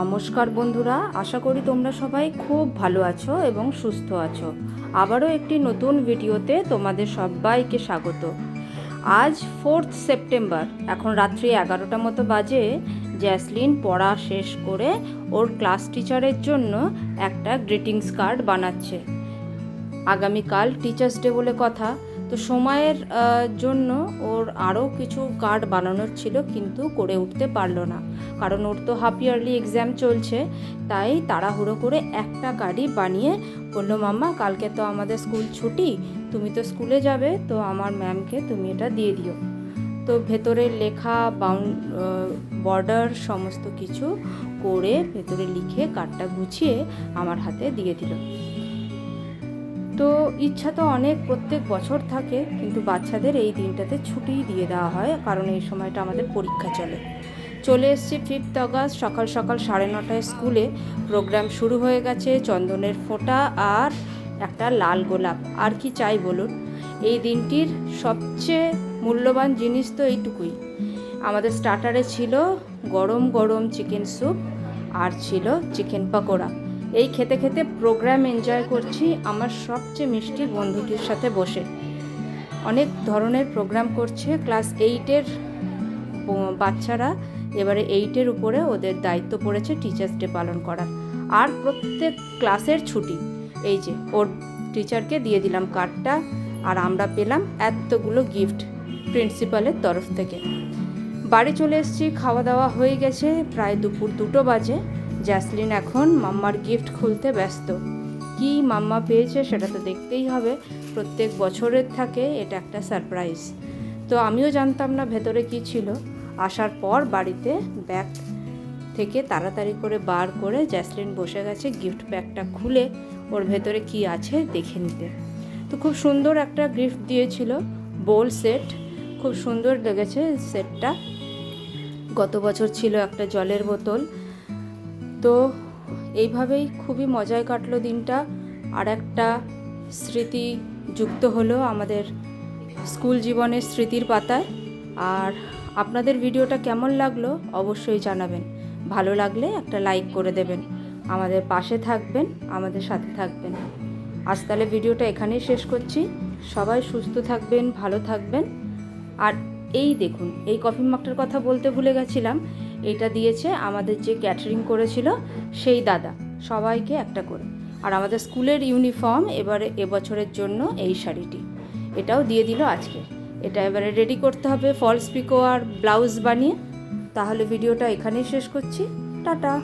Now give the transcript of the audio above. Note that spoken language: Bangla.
নমস্কার বন্ধুরা, আশা করি তোমরা সবাই খুব ভালো আছো এবং সুস্থ আছো। আবারও একটি নতুন ভিডিওতে তোমাদের সবাইকে স্বাগত। আজ ফোর্থ সেপ্টেম্বর এখন রাত্রি এগারোটা মতো বাজে। জ্যাসলিন পড়া শেষ করে ওর ক্লাস টিচারের জন্য একটা গ্রিটিংস কার্ড বানাচ্ছে। আগামীকাল টিচার্স ডে বলে কথা। তো সময়ের জন্য ওর আরও কিছু কার্ড বানানোর ছিল, কিন্তু করে উঠতে পারল না। কারণ ওর তো হাফ ইয়ারলি এক্সাম চলছে, তাই তাড়াহুড়ো করে একটা কার্ডই বানিয়ে বলল, মাম্মা, কালকে তো আমাদের স্কুল ছুটি, তুমি তো স্কুলে যাবে, তো আমার ম্যামকে তুমি এটা দিয়ে দিও। তো ভেতরে লেখা বাউন্ড বর্ডার সমস্ত কিছু করে ভেতরে লিখে কার্ডটা গুছিয়ে আমার হাতে দিয়ে দিল। তো ইচ্ছা তো অনেক, প্রত্যেক বছর থাকে, কিন্তু বাচ্চাদের এই দিনটাতে ছুটিই দিয়ে দেওয়া হয়, কারণ এই সময়টা আমাদের পরীক্ষা চলে। চলে এসছি ফিফথ আগস্ট সকাল সকাল সাড়ে নটায় স্কুলে। প্রোগ্রাম শুরু হয়ে গেছে, চন্দনের ফোঁটা আর একটা লাল গোলাপ। আর কি চাই বলুন? এই দিনটির সবচেয়ে মূল্যবান জিনিস তো এইটুকুই। আমাদের স্টার্টারে ছিল গরম গরম চিকেন স্যুপ আর ছিল চিকেন পকোড়া। এই খেতে খেতে প্রোগ্রাম এনজয় করছি আমার সবচেয়ে মিষ্টি বন্ধুটির সাথে বসে। অনেক ধরনের প্রোগ্রাম করছে ক্লাস এইটের বাচ্চারা, এবারে এইটের উপরে ওদের দায়িত্ব পড়েছে টিচার্স ডে পালন করার। আর প্রত্যেক ক্লাসের ছুটি, এই যে ওর টিচারকে দিয়ে দিলাম কার্ডটা আর আমরা পেলাম এতগুলো গিফট প্রিন্সিপালের তরফ থেকে। বাড়ি চলে এসেছি, খাওয়া দাওয়া হয়ে গেছে, প্রায় দুপুর দুটো বাজে। জ্যাসলিন এখন মাম্মার গিফট খুলতে ব্যস্ত। কি মাম্মা পেয়েছে সেটা তো দেখতেই হবে। প্রত্যেক বছরের থাকে, এটা একটা সারপ্রাইজ। তো আমিও জানতাম না ভেতরে কি ছিল। আসার পর বাড়িতে ব্যাগ থেকে তাড়াতাড়ি করে বার করে জ্যাসলিন বসে গেছে গিফট ব্যাগটা খুলে, ওর ভেতরে কি আছে দেখে নিতে। তো খুব সুন্দর একটা গিফট দিয়েছিল, বোল সেট। খুব সুন্দর লেগেছে সেটটা। গত বছর ছিল একটা জলের বোতল তো এইভাবেই খুবই মজায় কাটলো দিনটা। আর একটা স্মৃতি যুক্ত হলো আমাদের স্কুল জীবনের স্মৃতির পাতায়। আর আপনাদের ভিডিওটা কেমন লাগল অবশ্যই জানাবেন। ভালো লাগলে একটা লাইক করে দেবেন। আমাদের পাশে থাকবেন, আমাদের সাথে থাকবেন। আজ তাহলে ভিডিওটা এখানেই শেষ করছি। সবাই সুস্থ থাকবেন, ভালো থাকবেন। আর এই দেখুন, এই কফি মাকটার কথা বলতে ভুলে গেছিলাম। এটা দিয়েছে, আমাদের যে ক্যাটারিং করেছিল সেই দাদা, সবাইকে একটা করে। আর আমাদের স্কুলের ইউনিফর্ম এবারে এবছরের জন্য এই শাড়িটি। এটাও দিয়ে দিল আজকে। এটা এবারে রেডি করতে হবে ফলস পিকো আর ব্লাউজ বানিয়ে। তাহলে ভিডিওটা এখানেই শেষ করছি। টাটা!